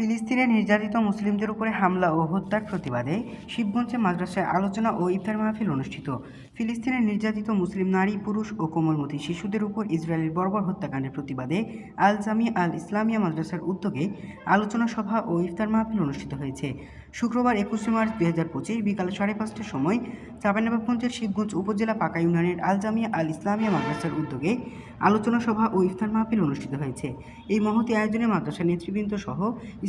ফিলিস্তিনে নির্যাতিত মুসলিমদের উপরে হামলা ও হত্যার প্রতিবাদে শিবগঞ্জে মাদ্রাসায় আলোচনা ও ইফতার মাহফিল অনুষ্ঠিত। ফিলিস্তিনে নির্যাতিত মুসলিম নারী, পুরুষ ও কোমলমতি শিশুদের উপর ইসরায়েলের বর্বর হত্যাকাণ্ডের প্রতিবাদে আল জামি আল ইসলামিয়া মাদ্রাসার উদ্যোগে আলোচনা সভা ও ইফতার মাহফিল অনুষ্ঠিত হয়েছে। শুক্রবার একুশে মার্চ দুই হাজার পঁচিশ বিকাল সাড়ে পাঁচটার সময় চাঁপাইনবাবগঞ্জের শিবগঞ্জ উপজেলা পাকা ইউনিয়নের আল জামিয়া আল ইসলামিয়া মাদ্রাসার উদ্যোগে আলোচনা সভা ও ইফতার মাহফিল অনুষ্ঠিত হয়েছে। এই মহতি আয়োজনে মাদ্রাসা নেতৃবৃন্দ সহ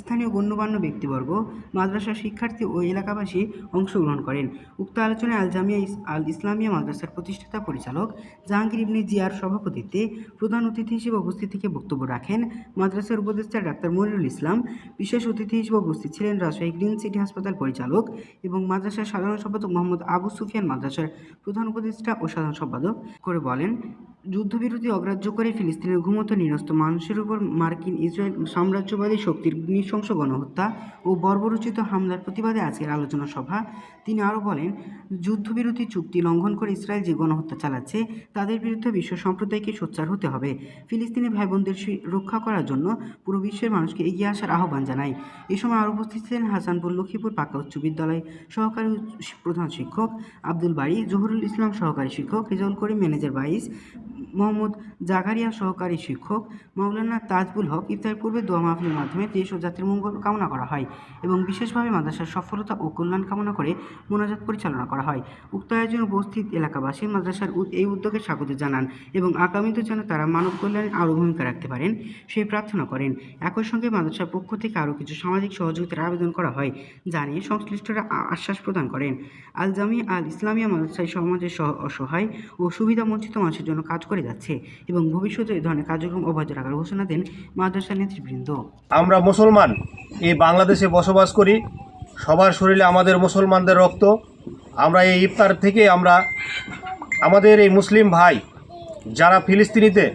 স্থানীয় গণ্যমান্য ব্যক্তিবর্গ, মাদ্রাসার শিক্ষার্থী ও এলাকাবাসী অংশগ্রহণ করেন। উক্ত আলোচনায় আল জামিয়া আল ইসলামিয়া মাদ্রাসার প্রতিষ্ঠাতা পরিচালক জাহাঙ্গীর ইবনে জিয়ার সভাপতিত্বে প্রধান অতিথি হিসেবে উপস্থিত থেকে বক্তব্য রাখেন মাদ্রাসার উপদেষ্টা ডাক্তার মনিরুল ইসলাম, বিশেষ অতিথি হিসেবে উপস্থিত ছিলেন রাজশাহী গ্রিন সিটি হাসপাতাল পরিচালক এবং মাদ্রাসার সাধারণ সম্পাদক মোহাম্মদ আবু সুফিয়ান মাদ্রাসার প্রধান উপদেষ্টা ও সাধারণ সম্পাদক করে বলেন, যুদ্ধবিরতি অগ্রাহ্য করে ফিলিস্তিনের ঘুমন্ত নিরস্ত মানুষের উপর মার্কিন ইসরায়েল সাম্রাজ্যবাদী শক্তির নৃশংস গণহত্যা ও বর্বরোচিত হামলার প্রতিবাদে আজকের আলোচনা সভা। তিনি আরও বলেন, যুদ্ধবিরতি চুক্তি লঙ্ঘন করে ইসরায়েল যে গণহত্যা চালাচ্ছে, তাদের বিরুদ্ধে বিশ্ব সম্প্রদায়কে সোচ্চার হতে হবে। ফিলিস্তিনি ভাই বোনদের রক্ষা করার জন্য পুরো বিশ্বের মানুষকে এগিয়ে আসার আহ্বান জানায়। এ সময় আরও উপস্থিত ছিলেন হাসানপুর লক্ষ্মীপুর পাকা উচ্চ বিদ্যালয় সহকারী প্রধান শিক্ষক আব্দুল বাড়ি জহুরুল ইসলাম সহকারী শিক্ষক রেজাউল করিম, ম্যানেজার বাইস মোহাম্মদ জাকারিয়া সহকারী শিক্ষক মাওলানা তাজবুল হক ইফতার পূর্বে দোয়া মাহফিলের মাধ্যমে দেশ ও জাতির মঙ্গল কামনা করা হয় এবং বিশেষভাবে মাদ্রাসার সফলতা ও কল্যাণ কামনা করে মোনাজাত পরিচালনা করা হয়। উক্ত আয়োজনে উপস্থিত এলাকাবাসী মাদ্রাসার এই উদ্যোগে স্বাগত জানান এবং আগামীতে যেন তারা মানব কল্যাণে আরও ভূমিকা রাখতে পারেন সেই প্রার্থনা করেন। একই সঙ্গে মাদ্রাসার পক্ষ থেকে আরও কিছু সামাজিক সহযোগিতার আবেদন করা হয় জানিয়ে সংশ্লিষ্টরা আশ্বাস প্রদান করেন। আল জামি আল ইসলামিয়া মাদ্রাসায় সমাজের সহ, অসহায় ও সুবিধা বঞ্চিত মানুষের জন্য কাজ করে যাচ্ছে এবং ভবিষ্যতে এই ধরনের কার্যক্রম অব্যাহত রাখার ঘোষণা দেন মাদ্রাসা নেতৃবৃন্দ। আমরা মুসলমান, এই বাংলাদেশে বসবাস করি, সবার শরীরে আমাদের মুসলমানদের রক্ত। আমরা এই ইফতার থেকে আমরা, আমাদের এই মুসলিম ভাই যারা ফিলিস্তিনিতে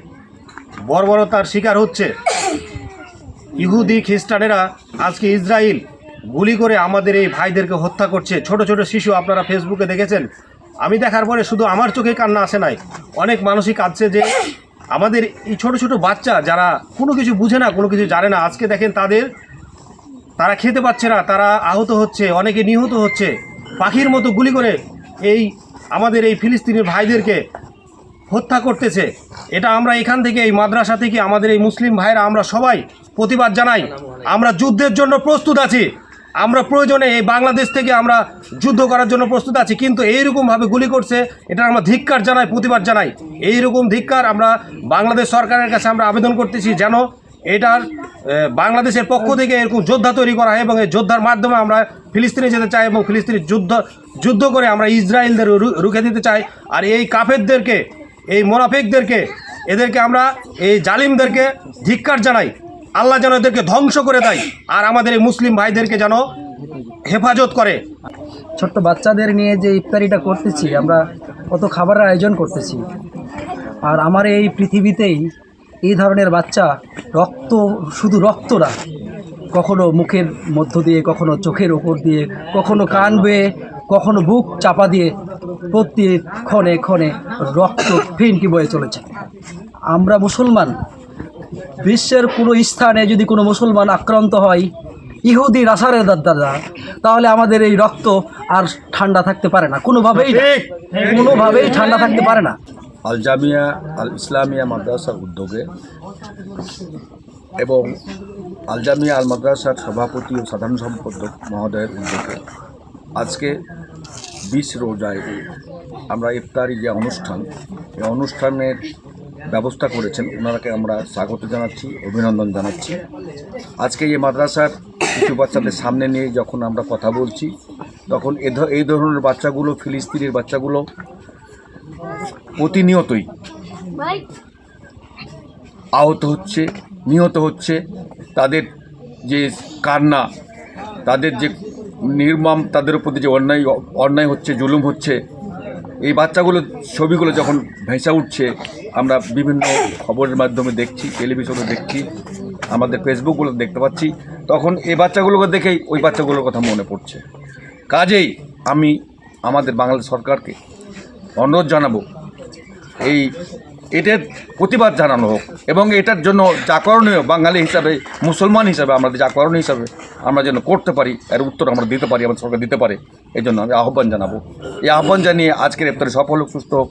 বর্বরতার শিকার হচ্ছে, ইহুদি খ্রিস্টানেরা আজকে ইসরায়েল গুলি করে আমাদের এই ভাইদেরকে হত্যা করছে। ছোট ছোট শিশু আপনারা ফেসবুকে দেখেছেন আমি দেখার পরে শুধু আমার চোখে কান্না আসে নাই। অনেক মানুষই কাঁদছে যে আমাদের এই ছোট ছোট বাচ্চা যারা কোনো কিছু বুঝে না, কোনো কিছু জানে না, আজকে দেখেন তাদের তারা খেতে পাচ্ছে না, তারা আহত হচ্ছে, অনেকে নিহত হচ্ছে। পাখির মতো গুলি করে এই আমাদের এই ফিলিস্তিনের ভাইদেরকে হত্যা করতেছে। এটা আমরা এখান থেকে, এই মাদ্রাসা থেকে, আমাদের এই মুসলিম ভাইরা আমরা সবাই প্রতিবাদ জানাই। আমরা যুদ্ধের জন্য প্রস্তুত আছি। আমরা প্রয়োজনে এই বাংলাদেশ থেকে আমরা যুদ্ধ করার জন্য প্রস্তুত আছি, কিন্তু এইরকমভাবে গুলি করছে, এটা আমরা ধিক্কার জানাই, প্রতিবাদ জানাই। এইরকম ধিক্কার আমরা বাংলাদেশ সরকারের কাছে আমরা আবেদন করতেছি যেন এটার বাংলাদেশের পক্ষ থেকে এরকম যোদ্ধা তৈরি করা হয় এবং এই যোদ্ধার মাধ্যমে আমরা ফিলিস্তিনে যেতে চাই এবং ফিলিস্তিনি যুদ্ধ যুদ্ধ করে আমরা ইসরায়েলদের রুখে দিতে চাই। আর এই কাফেরদেরকে, এই মোনাফেকদেরকে, এদেরকে আমরা, এই জালিমদেরকে ধিক্কার জানাই। আল্লাহ যেন এদেরকে ধ্বংস করে দেয় আর আমাদের এই মুসলিম ভাইদেরকে যেন হেফাজত করে। ছোট্ট বাচ্চাদের নিয়ে যে ইফতারিটা করতেছি, আমরা কত খাবারের আয়োজন করতেছি। আর আমার এই পৃথিবীতেই এই ধরনের বাচ্চা রক্ত, শুধু রক্ত না, কখনো মুখের মধ্য দিয়ে, কখনো চোখের ওপর দিয়ে, কখনো কান বেয়ে, কখনো বুক চাপা দিয়ে প্রতি ক্ষণে ক্ষণে রক্ত ফিনকি বয়ে চলেছে। আমরা মুসলমান বিশ্বের কোনো স্থানে যদি কোনো মুসলমান আক্রান্ত হয় ইহুদি রাসারের দ্বারা তাহলে আমাদের এই রক্ত আর ঠান্ডা থাকতে পারে না। কোনোভাবেই কোনোভাবেই ঠান্ডা থাকতে পারে না। আল জামিয়া আল ইসলামিয়া মাদ্রাসার উদ্যোগে এবং আল জামিয়া আল মাদ্রাসার সভাপতি ও সাধারণ সম্পাদক মহোদয়ের উদ্যোগে আজকে বিশ রোজায় আমরা ইফতারি যে অনুষ্ঠান এই অনুষ্ঠানের ব্যবস্থা করেছেন, ওনারাকে আমরা স্বাগত জানাচ্ছি, অভিনন্দন জানাচ্ছি। আজকে এই মাদ্রাসার কিছু বাচ্চাদের সামনে নিয়ে যখন আমরা কথা বলছি, তখন এই ধরনের বাচ্চাগুলো, ফিলিস্তিনের বাচ্চাগুলো প্রতিনিয়তই আহত হচ্ছে, নিহত হচ্ছে। তাদের যে কান্না, তাদের যে নির্মম, তাদের প্রতি যে অন্যায় অন্যায় হচ্ছে, জুলুম হচ্ছে এই বাচ্চাগুলো, ছবিগুলো যখন ভেসে উঠছে, আমরা বিভিন্ন খবরের মাধ্যমে দেখছি, টেলিভিশনে দেখছি, আমাদের ফেসবুকগুলো দেখতে পাচ্ছি, তখন এই বাচ্চাগুলোকে দেখেই ওই বাচ্চাগুলোর কথা মনে পড়ছে। কাজেই আমি আমাদের বাংলাদেশ সরকারকে অনুরোধ জানাব, এই এটার প্রতিবাদ জানানো হোক এবং এটার জন্য যা করণীয় বাঙালি হিসাবে, মুসলমান হিসাবে আমাদের যা করণীয় হিসাবে আমরা যেন করতে পারি, এর উত্তর আমরা দিতে পারি, আমাদের সরকার দিতে পারে এই জন্য আমি আহ্বান জানাব। এই আহ্বান জানিয়ে আজকের ইফতারে সফল হোক, সুস্থ হোক